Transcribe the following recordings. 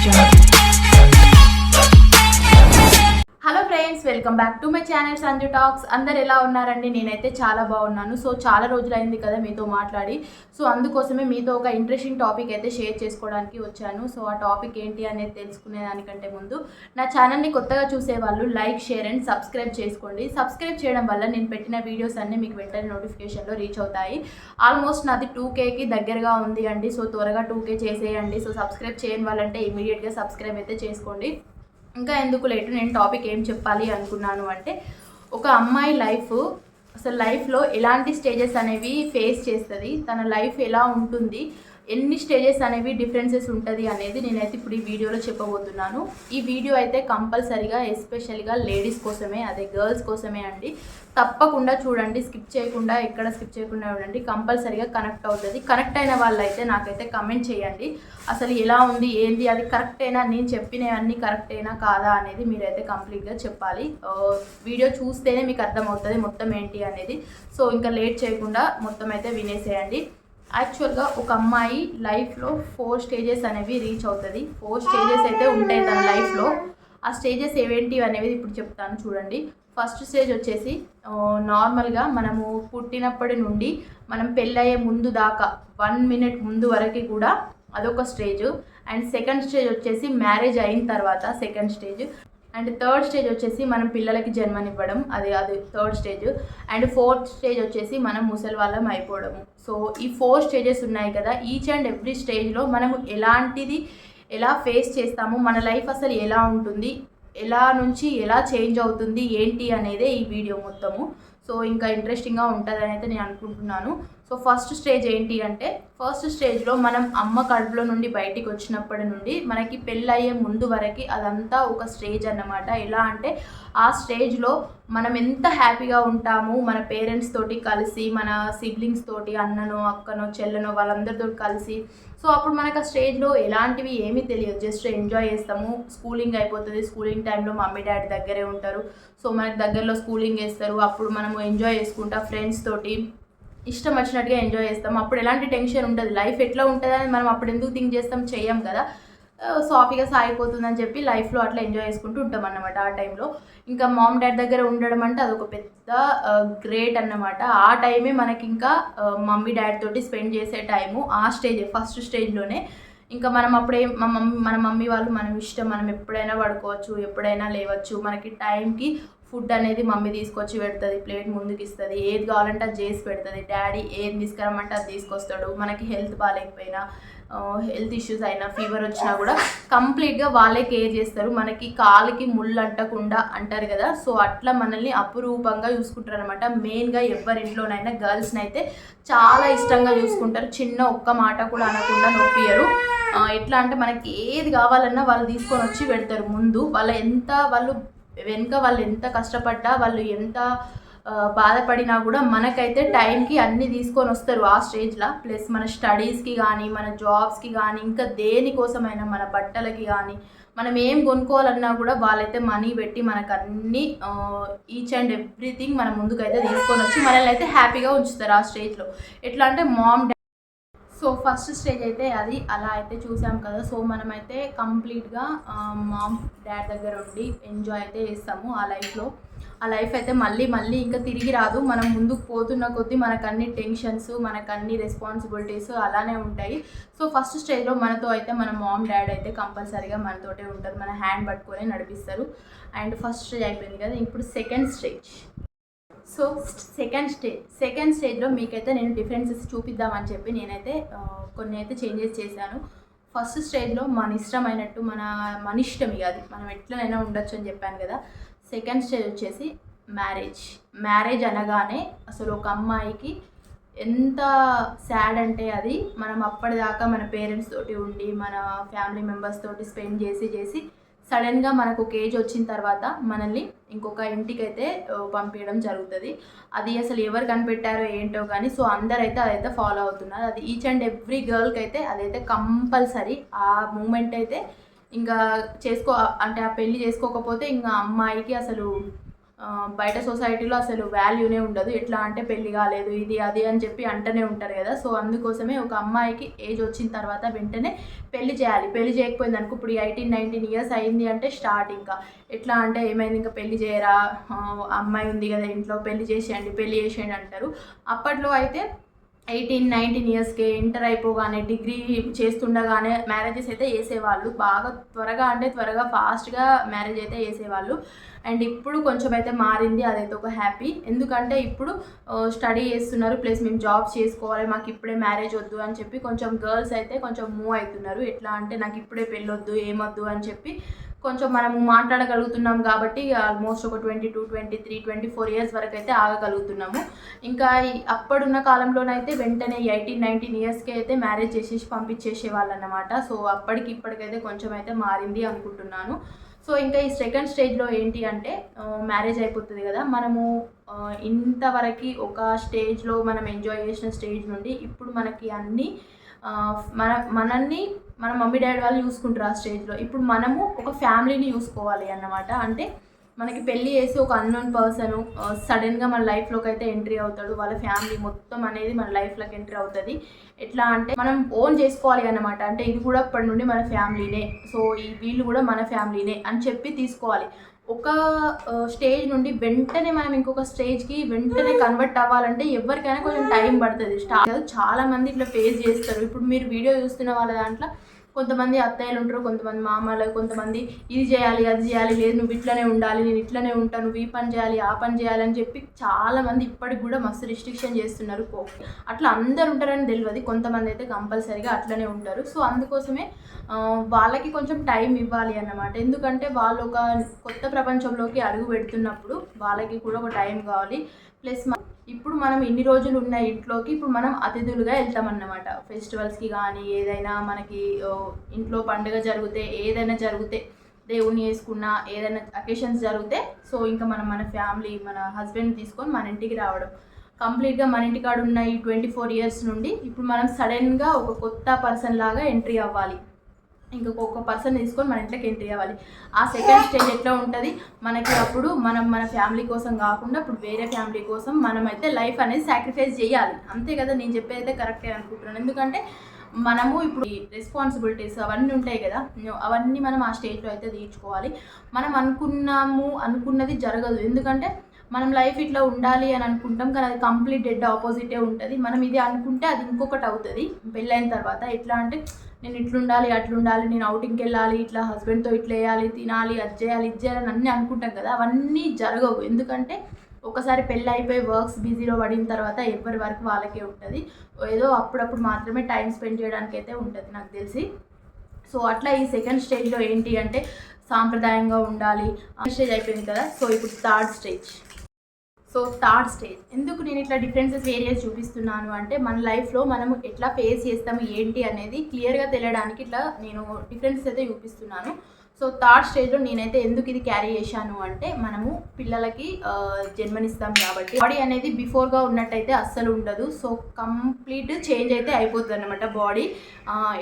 job. Friends welcome back to my channel Sanju talks అందరు ఎలా ఉన్నారండి? నేనైతే చాలా బాగున్నాను. సో చాలా రోజులైంది కదా మీతో మాట్లాడి. సో అందుకోసమే మీతో ఒక ఇంట్రెస్టింగ్ టాపిక్ అయితే షేర్ చేసుకోవడానికి వచ్చాను. సో ఆ టాపిక్ ఏంటి అనేది తెలుసుకునే దానికంటే ముందు నా ఛానల్ని కొత్తగా చూసే వాళ్ళు లైక్ షేర్ అండ్ సబ్స్క్రైబ్ చేసుకోండి. సబ్స్క్రైబ్ చేయడం వల్ల నేను పెట్టిన వీడియోస్ అన్నీ మీకు వెంటనే నోటిఫికేషన్లో రీచ్ అవుతాయి. ఆల్మోస్ట్ నాది టూ కేకి దగ్గరగా ఉంది అండి. సో త్వరగా టూ కే చేసేయండి. సో సబ్స్క్రైబ్ చేయని వాళ్ళంటే ఇమీడియట్గా సబ్స్క్రైబ్ అయితే చేసుకోండి. ఇంకా ఎందుకు లేటు? నేను టాపిక్ ఏం చెప్పాలి అనుకున్నాను అంటే ఒక అమ్మాయి లైఫ్ అసలు లైఫ్లో ఎలాంటి స్టేజెస్ అనేవి ఫేస్ చేస్తుంది తన లైఫ్ ఎలా ఉంటుంది ఎన్ని స్టేజెస్ అనేవి డిఫరెన్సెస్ ఉంటుంది అనేది నేనైతే ఇప్పుడు ఈ వీడియోలో చెప్పబోతున్నాను. ఈ వీడియో అయితే కంపల్సరీగా ఎస్పెషల్గా లేడీస్ కోసమే అదే గర్ల్స్ కోసమే అండి. తప్పకుండా చూడండి స్కిప్ చేయకుండా ఎక్కడ స్కిప్ చేయకుండా చూడండి. కంపల్సరీగా కనెక్ట్ అవుతుంది. కనెక్ట్ అయిన వాళ్ళైతే నాకైతే కమెంట్ చేయండి. అసలు ఎలా ఉంది ఏంది అది కరెక్టేనా నేను చెప్పినవన్నీ కరెక్టేనా కాదా అనేది మీరైతే కంప్లీట్గా చెప్పాలి. వీడియో చూస్తేనే మీకు అర్థమవుతుంది మొత్తం ఏంటి అనేది. సో ఇంకా లేట్ చేయకుండా మొత్తం అయితే వినేసేయండి. యాక్చువల్గా ఒక అమ్మాయి లైఫ్లో ఫోర్ స్టేజెస్ అనేవి రీచ్ అవుతుంది. ఫోర్ స్టేజెస్ అయితే ఉంటాయి తన లైఫ్లో ఆ స్టేజెస్ ఏవేంటి అనేవి ఇప్పుడు చెప్తాను చూడండి. ఫస్ట్ స్టేజ్ వచ్చేసి నార్మల్గా మనము పుట్టినప్పటి నుండి మనం పెళ్ళయ్యే ముందు దాకా వన్ మినిట్ ముందు వరకు కూడా అదొక స్టేజ్ అండ్ సెకండ్ స్టేజ్ వచ్చేసి మ్యారేజ్ అయిన తర్వాత second stage and third stage వచ్చేసి మనం పిల్లలకి జన్మనివ్వడం. అది అది third stage and fourth stage వచ్చేసి మనం ముసలి వాళ్ళం అయిపోవడము. సో ఈ ఫోర్ స్టేజెస్ ఉన్నాయి కదా ఈచ్ అండ్ ఎవ్రీ స్టేజ్లో మనము ఎలాంటిది ఎలా ఫేస్ చేస్తాము మన లైఫ్ అసలు ఎలా ఉంటుంది ఎలా నుంచి ఎలా చేంజ్ అవుతుంది ఏంటి అనేదే ఈ వీడియో మొత్తము. సో ఇంకా ఇంట్రెస్టింగ్గా ఉంటుందని అయితే నేను అనుకుంటున్నాను. సో ఫస్ట్ స్టేజ్ ఏంటి అంటే ఫస్ట్ స్టేజ్లో మనం అమ్మ కడుపులో నుండి బయటికి వచ్చినప్పటి నుండి మనకి పెళ్ళయ్యే ముందు వరకు అదంతా ఒక స్టేజ్ అన్నమాట. ఎలా అంటే ఆ స్టేజ్లో మనం ఎంత హ్యాపీగా ఉంటాము మన పేరెంట్స్ తోటి కలిసి మన సిబ్లింగ్స్ తోటి అన్ననో అక్కనో చెల్లెనో వాళ్ళందరితో కలిసి సో అప్పుడు మనకు ఆ స్టేజ్లో ఎలాంటివి ఏమీ తెలియదు. జస్ట్ ఎంజాయ్ చేస్తాము. స్కూలింగ్ అయిపోతుంది. స్కూలింగ్ టైంలో మమ్మీ డాడీ దగ్గరే ఉంటారు. సో మనకు దగ్గరలో స్కూలింగ్ వేస్తారు అప్పుడు మనము ఎంజాయ్ చేసుకుంటా ఫ్రెండ్స్ తోటి ఇష్టం వచ్చినట్టుగా ఎంజాయ్ చేస్తాం అప్పుడు ఎలాంటి టెన్షన్ ఉంటుంది లైఫ్ ఎట్లా ఉంటుంది అని మనం అప్పుడు ఎందుకు థింక్ చేస్తాం? చెయ్యం కదా. సాఫీగా సాగిపోతుందని చెప్పి లైఫ్లో అట్లా ఎంజాయ్ చేసుకుంటూ ఉంటాం అన్నమాట ఆ టైంలో. ఇంకా మామ్ డాడ్ దగ్గర ఉండడం అంటే అదొక పెద్ద గ్రేట్ అన్నమాట. ఆ టైమే మనకి ఇంకా మమ్మీ డాడ్ తోటి స్పెండ్ చేసే టైము ఆ స్టేజ్ ఫస్ట్ స్టేజ్లోనే. ఇంకా మనం అప్పుడే మా మమ్మీ మన మమ్మీ వాళ్ళు మనం ఇష్టం మనం ఎప్పుడైనా పడుకోవచ్చు ఎప్పుడైనా లేవచ్చు మనకి టైంకి ఫుడ్ అనేది మమ్మీ తీసుకొచ్చి పెడుతుంది ప్లేట్ ముందుకు ఇస్తుంది ఏది కావాలంటే అది చేసి పెడుతుంది. డాడీ ఏది తీసుకురమ్మంటే అది తీసుకొస్తాడు మనకి హెల్త్ బాగాలేకపోయినా హెల్త్ ఇష్యూస్ అయినా ఫీవర్ వచ్చినా కూడా కంప్లీట్గా వాళ్ళే కేర్ చేస్తారు. మనకి కాలికి ముళ్ళు అంటకుండా అంటారు కదా. సో అట్లా మనల్ని అపురూపంగా చూసుకుంటారు అనమాట మెయిన్గా ఎవరింట్లోనైనా గర్ల్స్ని అయితే చాలా ఇష్టంగా చూసుకుంటారు. చిన్న ఒక్క మాట కూడా అనకుండా నొప్పియరు ఎట్లా అంటే మనకి ఏది కావాలన్నా వాళ్ళు తీసుకొని వచ్చి పెడతారు ముందు. వాళ్ళ ఎంత వాళ్ళు వెనుక వాళ్ళు ఎంత కష్టపడ్డా వాళ్ళు ఎంత బాధపడినా కూడా మనకైతే టైంకి అన్ని తీసుకొని వస్తారు ఆ స్టేజ్లో. ప్లస్ మన స్టడీస్కి కానీ మన జాబ్స్కి కానీ ఇంకా దేనికోసమైనా మన బట్టలకి కానీ మనం ఏం కొనుక్కోవాలన్నా కూడా వాళ్ళైతే మనీ పెట్టి మనకు అన్ని ఈచ్ అండ్ ఎవ్రీథింగ్ మన ముందుకైతే తీసుకొని వచ్చి మనల్ని అయితే హ్యాపీగా ఉంచుతారు ఆ స్టేజ్లో. ఎట్లా అంటే మామ్ సో ఫస్ట్ స్టేజ్ అయితే అది అలా అయితే చూసాం కదా సో మనమైతే కంప్లీట్గా మామ్ డాడ్ దగ్గర ఉండి ఎంజాయ్ అయితే చేస్తాము ఆ లైఫ్లో. ఆ లైఫ్ అయితే మళ్ళీ మళ్ళీ ఇంకా తిరిగి రాదు. మనం ముందుకు పోతున్న కొద్దీ మనకు అన్ని టెన్షన్స్ మనకు అన్ని రెస్పాన్సిబిలిటీస్ అలానే ఉంటాయి. సో ఫస్ట్ స్టేజ్లో మనతో అయితే మన మామ్ డాడ్ అయితే కంపల్సరీగా మనతోటే ఉంటారు. మన హ్యాండ్ పట్టుకొని నడిపిస్తారు. అండ్ ఫస్ట్ స్టేజ్ అయిపోయింది కదా ఇప్పుడు second stage. So second stage second స్టేజ్లో మీకైతే నేను డిఫరెన్సెస్ చూపిద్దామని చెప్పి నేనైతే కొన్ని అయితే చేంజెస్ చేశాను. ఫస్ట్ స్టేజ్లో మన ఇష్టమైనట్టు మన మన ఇష్టం ఇక అది. మనం ఎట్లనైనా ఉండొచ్చు అని చెప్పాను కదా. సెకండ్ స్టేజ్ వచ్చేసి మ్యారేజ్ మ్యారేజ్ అనగానే అసలు ఒక అమ్మాయికి ఎంత సాడ్ అంటే అది మనం అప్పటిదాకా మన పేరెంట్స్ తోటి ఉండి మన ఫ్యామిలీ మెంబర్స్ తోటి స్పెండ్ చేసి చేసి సడన్గా మనకు ఒక ఏజ్ వచ్చిన తర్వాత మనల్ని ఇంకొక ఇంటికి అయితే పంపించడం జరుగుతుంది. అది అసలు ఎవరు కనిపెట్టారో ఏంటో కానీ సో అందరైతే అదైతే ఫాలో అవుతున్నారు. అది ఈచ్ అండ్ ఎవ్రీ గర్ల్కి అయితే అదైతే కంపల్సరీ ఆ మూమెంట్ అయితే ఇంకా చేసుకో అంటే ఆ పెళ్ళి చేసుకోకపోతే ఇంకా అమ్మాయికి అసలు బయట సొసైటీలో అసలు వాల్యూనే ఉండదు. ఎట్లా అంటే పెళ్ళి కాలేదు ఇది అది అని చెప్పి అంటనే ఉంటారు కదా. సో అందుకోసమే ఒక అమ్మాయికి ఏజ్ వచ్చిన తర్వాత వెంటనే పెళ్ళి చేయాలి. పెళ్ళి చేయకపోయింది అనుకో ఇప్పుడు ఎయిటీన్ నైన్టీన్ ఇయర్స్ అయింది అంటే స్టార్ట్ ఇంకా. ఎట్లా అంటే ఏమైంది? ఇంకా పెళ్ళి చేయరా? అమ్మాయి ఉంది కదా ఇంట్లో పెళ్ళి చేసేయండి పెళ్ళి చేసేయండి అంటారు. అప్పట్లో అయితే ఎయిటీన్ నైన్టీన్ ఇయర్స్కి ఇంటర్ అయిపోగానే డిగ్రీ చేస్తుండగానే మ్యారేజెస్ అయితే వేసేవాళ్ళు బాగా త్వరగా అంటే త్వరగా ఫాస్ట్గా మ్యారేజ్ అయితే వేసేవాళ్ళు అండ్ ఇప్పుడు కొంచెం అయితే మారింది అదైతే ఒక హ్యాపీ ఎందుకంటే ఇప్పుడు స్టడీ చేస్తున్నారు ప్లస్ మేము జాబ్స్ చేసుకోవాలి మాకు ఇప్పుడే మ్యారేజ్ వద్దు అని చెప్పి కొంచెం గర్ల్స్ అయితే కొంచెం మూవ్ అవుతున్నారు. ఎట్లా అంటే నాకు ఇప్పుడే పెళ్ళొద్దు ఏమొద్దు అని చెప్పి కొంచెం మనము మాట్లాడగలుగుతున్నాం కాబట్టి ఆల్మోస్ట్ ఒక twenty two twenty three twenty four years వరకు అయితే ఆగగలుగుతున్నాము. ఇంకా అప్పుడున్న కాలంలోనైతే వెంటనే ఎయిటీన్ నైన్టీన్ ఇయర్స్కి అయితే మ్యారేజ్ చేసేసి పంపించేసే వాళ్ళన్నమాట సో అప్పటికి ఇప్పటికైతే కొంచెం అయితే మారింది అనుకుంటున్నాను. సో ఇంకా ఈ సెకండ్ స్టేజ్లో ఏంటి అంటే మ్యారేజ్ అయిపోతుంది కదా. మనము ఇంతవరకు ఒక స్టేజ్లో మనం ఎంజాయ్ చేసిన స్టేజ్ నుండి ఇప్పుడు మనకి అన్నీ మన మనల్ని మన మమ్మీ డాడీ వాళ్ళు చూసుకుంటారు ఆ స్టేజ్లో ఇప్పుడు మనము ఒక ఫ్యామిలీని చూసుకోవాలి అన్నమాట. అంటే మనకి పెళ్ళి చేసి ఒక అన్నోన్ పర్సన్ సడన్గా మన లైఫ్లోకి అయితే ఎంట్రీ అవుతాడు. వాళ్ళ ఫ్యామిలీ మొత్తం అనేది మన లైఫ్లోకి ఎంట్రీ అవుతుంది. ఎట్లా అంటే మనం ఓన్ చేసుకోవాలి అన్నమాట. అంటే ఇది కూడా అప్పటి నుండి మన ఫ్యామిలీనే సో ఈ వీళ్ళు కూడా మన ఫ్యామిలీనే అని చెప్పి తీసుకోవాలి. ఒక స్టేజ్ నుండి వెంటనే మనం ఇంకొక స్టేజ్కి వెంటనే కన్వర్ట్ అవ్వాలంటే ఎవరికైనా కొంచెం టైం పడుతుంది. స్టార్ట్ చాలా మంది ఇట్లా ఫేస్ చేస్తారు. ఇప్పుడు మీరు వీడియో చూస్తున్న వాళ్ళ దాంట్లో కొంతమంది అత్తయ్యలు ఉంటారు కొంతమంది మామలు కొంతమంది ఇది చేయాలి అది చేయాలి లేదు నువ్వు ఇట్లనే ఉండాలి నేను ఇట్లనే ఉంటాను నువ్వు ఈ పని చేయాలి ఆ పని చేయాలి అని చెప్పి చాలామంది ఇప్పటికి కూడా మస్తు రిస్ట్రిక్షన్ చేస్తున్నారు. కో అట్లా అందరు ఉంటారని తెలియదు కొంతమంది అయితే కంపల్సరీగా అట్లనే ఉంటారు. సో అందుకోసమే వాళ్ళకి కొంచెం టైం ఇవ్వాలి అన్నమాట. ఎందుకంటే వాళ్ళు ఒక కొత్త ప్రపంచంలోకి అడుగు పెడుతున్నప్పుడు వాళ్ళకి కూడా ఒక టైం కావాలి. ప్లస్ ఇప్పుడు మనం ఇన్ని రోజులు ఉన్న ఇంట్లోకి ఇప్పుడు మనం అతిథులుగా వెళ్తామన్నమాట. ఫెస్టివల్స్కి కానీ ఏదైనా మనకి ఇంట్లో పండుగ జరిగితే ఏదైనా జరిగితే దేవుని వేసుకున్న ఏదైనా అకేషన్స్ జరిగితే సో ఇంకా మనం మన ఫ్యామిలీ మన హస్బెండ్ తీసుకొని మన ఇంటికి రావడం. కంప్లీట్గా మన ఇంటికాడ ఉన్న ఈ ట్వంటీ ఫోర్ ఇయర్స్ నుండి ఇప్పుడు మనం సడన్గా ఒక కొత్త పర్సన్ లాగా ఎంట్రీ అవ్వాలి. ఇంకొక పర్సన్ తీసుకొని మన ఇంట్లోకి ఎంట్రీ అవ్వాలి. ఆ సెకండ్ స్టేజ్ ఎట్లా ఉంటుంది? మనకి అప్పుడు మనం మన ఫ్యామిలీ కోసం కాకుండా ఇప్పుడు వేరే ఫ్యామిలీ కోసం మనం అయితే లైఫ్ అనేది సాక్రిఫైస్ చేయాలి. అంతే కదా? నేను చెప్పేది అయితే కరెక్టే అనుకుంటున్నాను. ఎందుకంటే మనము ఇప్పుడు రెస్పాన్సిబిలిటీస్ అవన్నీ ఉంటాయి కదా? అవన్నీ మనం ఆ స్టేజ్లో అయితే తీర్చుకోవాలి. మనం అనుకున్నాము అనుకున్నది జరగదు. ఎందుకంటే మనం లైఫ్ ఇట్లా ఉండాలి అని అనుకుంటాం కానీ అది కంప్లీట్ డెడ్ ఆపోజిటే ఉంటుంది. మనం ఇది అనుకుంటే అది ఇంకొకటి అవుతుంది. పెళ్ళైన తర్వాత ఎట్లా అంటే నేను ఇట్లుండాలి అట్లుండాలి నేను అవుటింగ్కి వెళ్ళాలి ఇట్లా హస్బెండ్తో ఇట్లా వేయాలి తినాలి అది చేయాలి ఇది చేయాలని అన్నీ అనుకుంటాం కదా. అవన్నీ జరగవు. ఎందుకంటే ఒకసారి పెళ్ళి అయిపోయి వర్క్స్ బిజీలో పడిన తర్వాత ఎవరి వరకు వాళ్ళకే ఉంటుంది. ఏదో అప్పుడప్పుడు మాత్రమే టైం స్పెండ్ చేయడానికి అయితే ఉంటుంది నాకు తెలిసి. సో అట్లా ఈ సెకండ్ స్టేజ్లో ఏంటి అంటే సాంప్రదాయంగా ఉండాలి. స్టేజ్ అయిపోయింది కదా. సో ఇప్పుడు third stage so third stage. ఎందుకు నేను ఇట్లా డిఫరెన్సెస్ వేరియస్ చూపిస్తున్నాను అంటే మన లైఫ్లో మనము ఎట్లా ఫేస్ చేస్తాము ఏంటి అనేది క్లియర్గా తెలియడానికి ఇట్లా నేను డిఫరెన్సెస్ అయితే చూపిస్తున్నాను. సో థర్డ్ స్టేజ్లో నేనైతే ఎందుకు ఇది క్యారీ చేశాను అంటే మనము పిల్లలకి జన్మనిస్తాం కాబట్టి. బాడీ అనేది బిఫోర్గా ఉన్నట్టయితే అస్సలు ఉండదు. సో కంప్లీట్ చేంజ్ అయితే అయిపోతుంది అనమాట బాడీ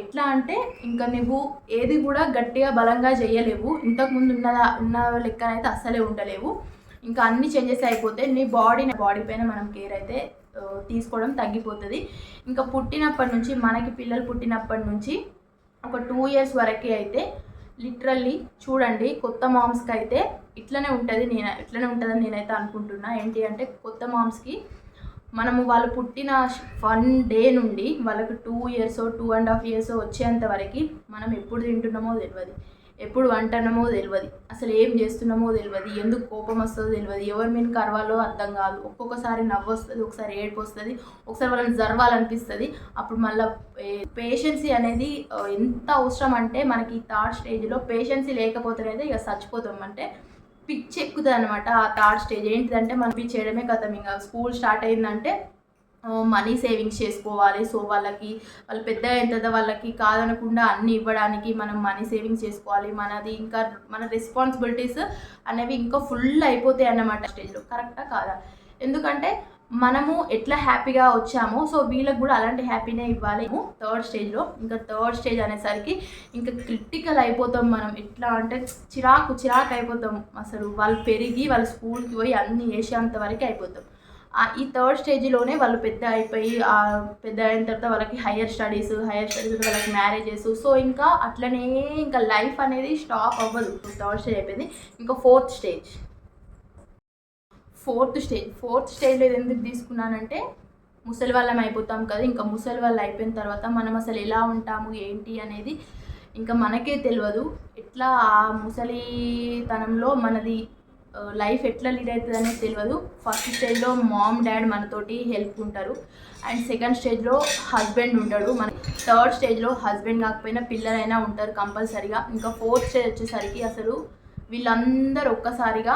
ఎట్లా అంటే ఇంకా నువ్వు ఏది కూడా గట్టిగా బలంగా చేయలేవు. ఇంతకుముందు ఉన్న ఉన్న లెక్కనైతే అస్సలే ఉండలేవు. ఇంకా అన్ని చేంజెస్ అయిపోతే నీ బాడీ బాడీ పైన మనం కేర్ అయితే తీసుకోవడం తగ్గిపోతుంది. ఇంకా పుట్టినప్పటి నుంచి మనకి పిల్లలు పుట్టినప్పటి నుంచి ఒక టూ ఇయర్స్ వరకు అయితే లిటరల్లీ చూడండి కొత్త మామ్స్కి అయితే ఇట్లనే ఉంటుంది నేను ఇట్లనే ఉంటుందని నేనైతే అనుకుంటున్నా. ఏంటి అంటే కొత్త మామ్స్కి మనము వాళ్ళు పుట్టిన వన్ డే నుండి వాళ్ళకి two years two and half years వచ్చేంత వరకు మనం ఎప్పుడు తింటున్నామో తెలియదు ఎప్పుడు వంటనమో తెలియదు అసలు ఏం చేస్తున్నామో తెలియదు ఎందుకు కోపం వస్తుందో తెలియదు ఎవరి మీద కరవాలో అర్థం కాదు. ఒక్కొక్కసారి నవ్వు వస్తుంది ఒకసారి ఏడుపు వస్తుంది ఒకసారి వాళ్ళని జరవాలనిపిస్తుంది. అప్పుడు మళ్ళీ పేషెన్సీ అనేది ఎంత అవసరం అంటే మనకి థర్డ్ స్టేజ్లో పేషెన్సీ లేకపోతేనైతే ఇక చచ్చిపోతాం. అంటే పిచ్చి ఎక్కుతుంది అనమాట ఆ థర్డ్ స్టేజ్ ఏంటిదంటే మనం పిచ్చి చేయడమే కథం. ఇంకా స్కూల్ స్టార్ట్ అయిందంటే మనీ సేవింగ్స్ చేసుకోవాలి. సో వాళ్ళకి వాళ్ళు పెద్ద అయిన తర్వాత వాళ్ళకి కాదనకుండా అన్ని ఇవ్వడానికి మనం మనీ సేవింగ్స్ చేసుకోవాలి. మనది ఇంకా మన రెస్పాన్సిబిలిటీస్ అనేవి ఇంకా ఫుల్ అయిపోతాయి అన్నమాట స్టేజ్లో కరెక్టా కాదా? ఎందుకంటే మనము ఎట్లా హ్యాపీగా వచ్చామో సో వీళ్ళకి కూడా అలాంటి హ్యాపీనే ఇవ్వాలి. థర్డ్ స్టేజ్లో ఇంకా థర్డ్ స్టేజ్ అనేసరికి ఇంకా క్రిటికల్ అయిపోతాం మనం. ఎట్లా అంటే చిరాకు చిరాకు అయిపోతాం. అసలు వాళ్ళు పెరిగి వాళ్ళు స్కూల్కి పోయి అన్నీ వేసేంత వరకు అయిపోతాం. ఈ థర్డ్ స్టేజ్లోనే వాళ్ళు పెద్ద అయిపోయి పెద్ద అయిన తర్వాత వాళ్ళకి హయ్యర్ స్టడీస్ హయ్యర్ స్టడీస్ వాళ్ళకి మ్యారేజెస్ సో ఇంకా అట్లనే ఇంకా లైఫ్ అనేది స్టాప్ అవ్వదు. థర్డ్ స్టేజ్ అయిపోయింది. ఇంకా fourth stage fourth stage fourth స్టేజ్లో ఇది ఎందుకు తీసుకున్నానంటే ముసలి వాళ్ళం అయిపోతాం కదా. ఇంకా ముసలి వాళ్ళు అయిపోయిన తర్వాత మనం అసలు ఎలా ఉంటాము ఏంటి అనేది ఇంకా మనకే తెలియదు. ఎట్లా ఆ ముసలితనంలో మనది లైఫ్ ఎట్లా లీడ్ అవుతుంది అనేది తెలియదు ఫస్ట్ స్టేజ్లో మామ్ డాడ్ మనతోటి హెల్ప్ ఉంటారు. అండ్ సెకండ్ స్టేజ్లో హస్బెండ్ ఉంటాడు. మన థర్డ్ స్టేజ్లో హస్బెండ్ కాకపోయినా పిల్లలైనా ఉంటారు కంపల్సరీగా. ఇంకా ఫోర్త్ స్టేజ్ వచ్చేసరికి అసలు వీళ్ళందరూ ఒక్కసారిగా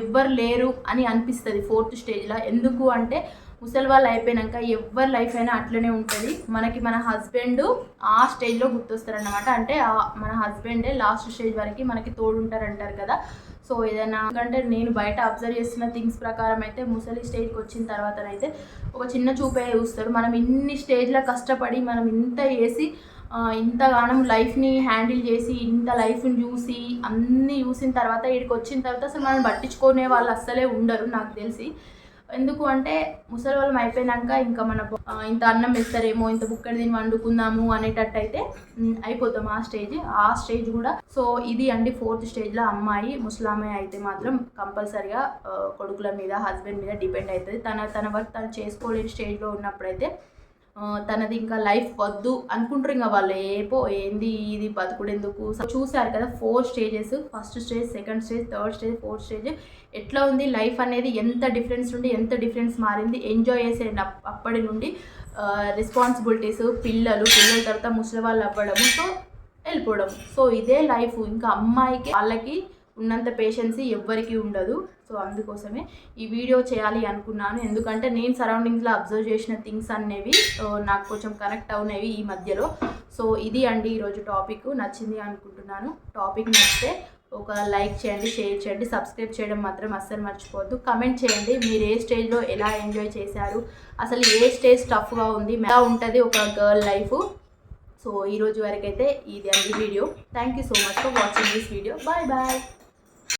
ఎవ్వరు లేరు అని అనిపిస్తుంది ఫోర్త్ స్టేజ్లో ఎందుకు అంటే ముసలి వాళ్ళు అయిపోయినాక ఎవరి లైఫ్ అయినా అట్లనే ఉంటుంది. మనకి మన హస్బెండ్ ఆ స్టేజ్లో గుర్తొస్తారన్నమాట. అంటే మన హస్బెండే లాస్ట్ స్టేజ్ వరకు మనకి తోడుంటారు అంటారు కదా. సో ఏదైనా ఎందుకంటే నేను బయట అబ్జర్వ్ చేస్తున్న థింగ్స్ ప్రకారం అయితే ముసలి స్టేజ్కి వచ్చిన తర్వాతనైతే ఒక చిన్న చూపే చూస్తారు మనం ఇన్ని స్టేజ్లో కష్టపడి మనం ఇంత చేసి ఇంతగానం లైఫ్ని హ్యాండిల్ చేసి ఇంత లైఫ్ని చూసి అన్నీ చూసిన తర్వాత ఇక్కడికి వచ్చిన తర్వాత అసలు మనం పట్టించుకునే వాళ్ళు అస్సలే ఉండరు నాకు తెలిసి. ఎందుకు అంటే ముసలి వాళ్ళం అయిపోయినాక ఇంకా మన ఇంత అన్నం వేస్తారేమో ఇంత బుక్కడి దీన్ని వండుకుందాము అనేటట్టు అయితే అయిపోతాం ఆ స్టేజ్. ఆ స్టేజ్ కూడా సో ఇది అండి ఫోర్త్ స్టేజ్లో అమ్మాయి ముసలామే అయితే మాత్రం కంపల్సరిగా కొడుకుల మీద హస్బెండ్ మీద డిపెండ్ అవుతుంది తన తన వర్క్ తను చేసుకోలేని స్టేజ్లో ఉన్నప్పుడైతే తనది ఇంకా లైఫ్ వద్దు అనుకుంటారు ఇంకా వాళ్ళు ఏపో ఏంది ఇది బతుకుడు ఎందుకు చూసారు కదా four stages first stage second stage third stage fourth stage ఎట్లా ఉంది లైఫ్ అనేది ఎంత డిఫరెన్స్ నుండి ఎంత డిఫరెన్స్ మారింది ఎంజాయ్ చేసే అప్పటి నుండి రెస్పాన్సిబిలిటీస్ పిల్లలు పిల్లల తర్వాత ముసలి వాళ్ళు అవ్వడము సో వెళ్ళిపోవడం సో ఇదే లైఫ్ ఇంకా అమ్మాయికి వాళ్ళకి ఉన్నంత పేషెన్సీ ఎవ్వరికీ ఉండదు. సో అందుకోసమే ఈ వీడియో చేయాలి అనుకున్నాను. ఎందుకంటే నేను సరౌండింగ్స్లో అబ్జర్వ్ చేసిన థింగ్స్ అనేవి నాకు కొంచెం కనెక్ట్ అవునేవి ఈ మధ్యలో. సో ఇది అండి ఈరోజు టాపిక్ నచ్చింది అనుకుంటున్నాను. టాపిక్ నచ్చితే ఒక లైక్ చేయండి షేర్ చేయండి సబ్స్క్రైబ్ చేయడం మాత్రం అస్సలు మర్చిపోవద్దు. కమెంట్ చేయండి మీరు ఏ స్టేజ్లో ఎలా ఎంజాయ్ చేశారు? అసలు ఏ స్టేజ్ టఫ్గా ఉంది? ఎలా ఉంటుంది ఒక గర్ల్ లైఫ్ సో ఈరోజు వరకైతే వరకు అయితే ఇది అండి video. Thank you so much for watching this video bye bye